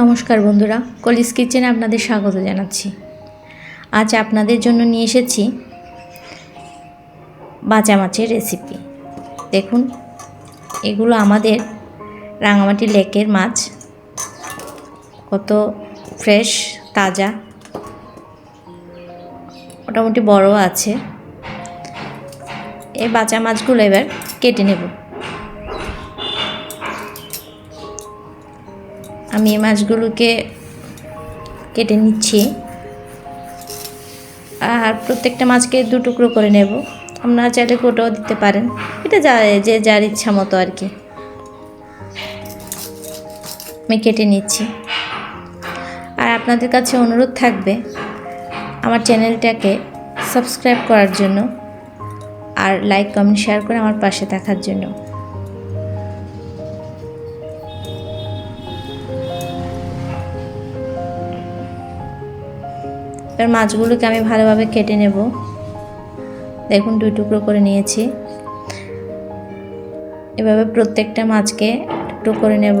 নমস্কার বন্ধুরা, কলিস কিচেনে আপনাদের স্বাগত জানাচ্ছি। আজ আপনাদের জন্য নিয়ে এসেছি বাঁচা মাছের রেসিপি দেখুন, এগুলো আমাদের রাঙামাটি লেকের মাছ। কত ফ্রেশ তাজা। মোটামুটি বড় আছে। এই বাঁচা মাছগুলো এবার কেটে নেব। আমি এই মাছগুলোকে কেটে নিচ্ছি। আর প্রত্যেকটা মাছকে দু টুকরো করে নেব। আপনারা চাইলে কোটাও দিতে পারেন। এটা যা, যে যার ইচ্ছা মতো আর কি। আমি কেটে নিচ্ছি। আর আপনাদের কাছে অনুরোধ থাকবে আমার চ্যানেলটাকে সাবস্ক্রাইব করার জন্য আর লাইক, কমেন্ট, শেয়ার করে আমার পাশে থাকার জন্য। এবার মাছগুলোকে আমি ভালোভাবে কেটে নেব। দেখুন, দুই টুকরো করে নিয়েছি। এভাবে প্রত্যেকটা মাছকে টুকরো করে নেব।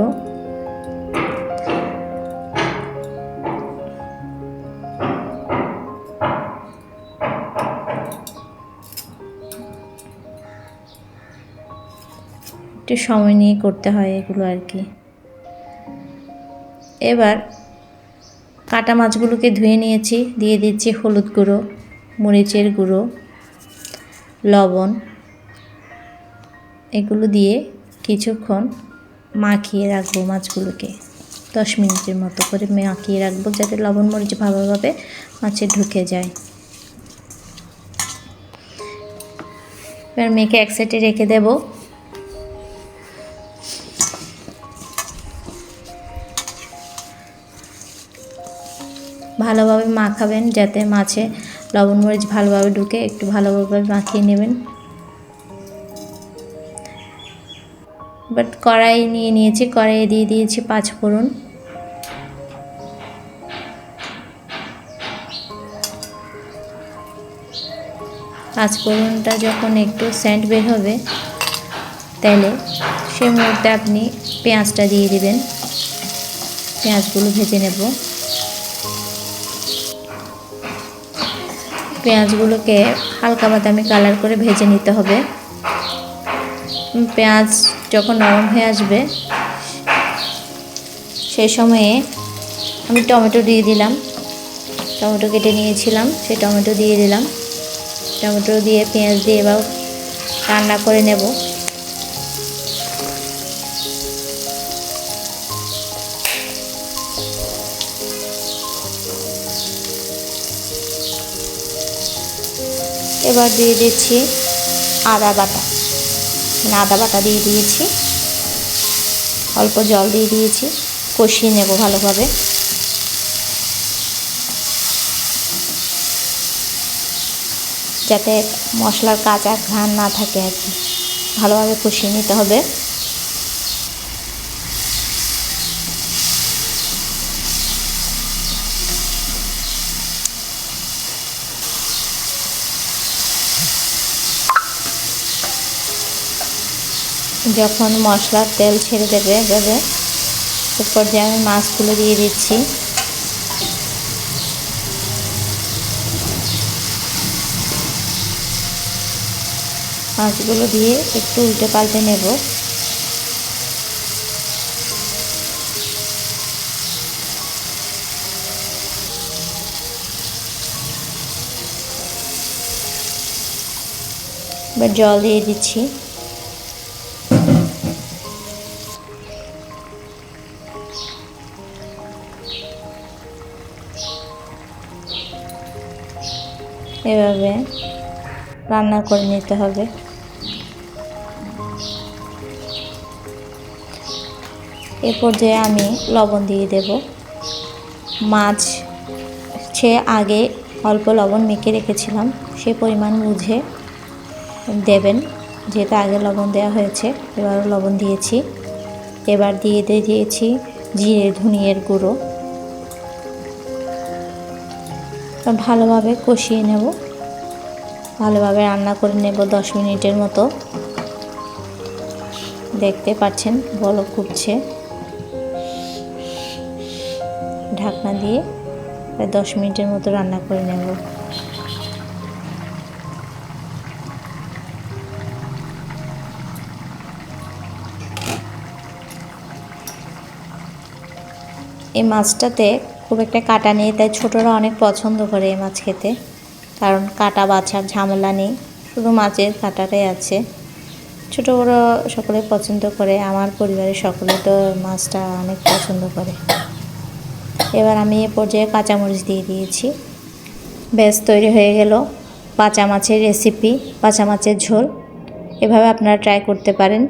একটু সময় নিয়ে করতে হয় এগুলো আর কি। এবার কাটা মাছগুলোকে ধুয়ে নিয়েছি। দিয়ে দিচ্ছি হলুদ গুঁড়ো, মরিচের গুঁড়ো, লবণ। এগুলো দিয়ে কিছুক্ষণ মাখিয়ে রাখব মাছগুলোকে। দশ মিনিটের মতো করে মাখিয়ে রাখব যাতে লবণ, মরিচ ভালোভাবে মাছে ঢুকে যায়। এবার মেখে এক সাইডে রেখে দেবো। ভালোভাবে মাখাবেন যাতে মাছে লবণ মরিচ ভালোভাবে ঢুকে একটু ভালোভাবে মাখিয়ে নেবেন। বাট কড়াই নিয়ে নিয়েছি, কড়াইয়ে দিয়ে দিয়েছি পাঁচ ফোড়ন। পাঁচ ফোড়নটা যখন একটু সেন্ট বের হবে, তাহলে সে মুহূর্তে আপনি পেঁয়াজটা দিয়ে দেবেন। পেঁয়াজগুলো ভেজে নেব। পেঁয়াজগুলোকে হালকা বাদামি কালার করে ভেজে নিতে হবে। পেঁয়াজ যখন নরম হয়ে আসবে, সেই সময়ে আমি টমেটো দিয়ে দিলাম। টমেটো কেটে নিয়েছিলাম, সেই টমেটো দিয়ে দিলাম। টমেটো দিয়ে পেঁয়াজ দিয়ে এবার রান্না করে নেব। এবার দিয়ে দিচ্ছি আদা বাটা। মানে আদা বাটা দিয়ে দিয়েছি। অল্প জল দিয়ে দিয়েছি। কষিয়ে নেব ভালোভাবে। যাতে মশলার কাঁচা ঘ্রাণ না থাকে আর কি। ভালোভাবে কষিয়ে নিতে হবে। যখন মশলার তেল ছেড়ে দেবে এভাবে, এরপর যে আমি মাছগুলো দিয়ে দিচ্ছি। মাছগুলো দিয়ে একটু উল্টে পাল্টে নেব। এবার জল দিয়ে দিচ্ছি। এভাবে রান্না করে নিতে হবে। এ পর্যায়ে আমি লবণ দিয়ে দেব। মাছ সে আগে অল্প লবণ মেখে রেখেছিলাম, সে পরিমাণ বুঝে দেবেন, যেহেতু আগে লবণ দেওয়া হয়েছে, এবারও লবণ দিয়েছি। এবার দিয়ে দিয়েছি জিরে, ধনিয়ার গুঁড়ো। ভালোভাবে কষিয়ে নেব। ভালোভাবে রান্না করে নেব দশ মিনিটের মতো। দেখতে পাচ্ছেন বলক উঠছে ঢাকনা দিয়ে প্রায় দশ মিনিটের মতো রান্না করে নেব। এই মাছটাতে খুব একটা কাটা নেই, তাই ছোটরা অনেক পছন্দ করে এই মাছ খেতে। কারণ কাটা বাছার ঝামেলা নেই, শুধু মাছের কাটাটাই আছে। ছোটো বড়ো সকলে পছন্দ করে, আমার পরিবারের সকলে তো মাছটা অনেক পছন্দ করে। এবার আমি এ পর্যায়ে কাঁচামরিচ দিয়ে দিয়েছি। ব্যাস, তৈরি হয়ে গেল পাঁচা মাছের রেসিপি পাচা মাছের ঝোল। এভাবে আপনারা ট্রাই করতে পারেন।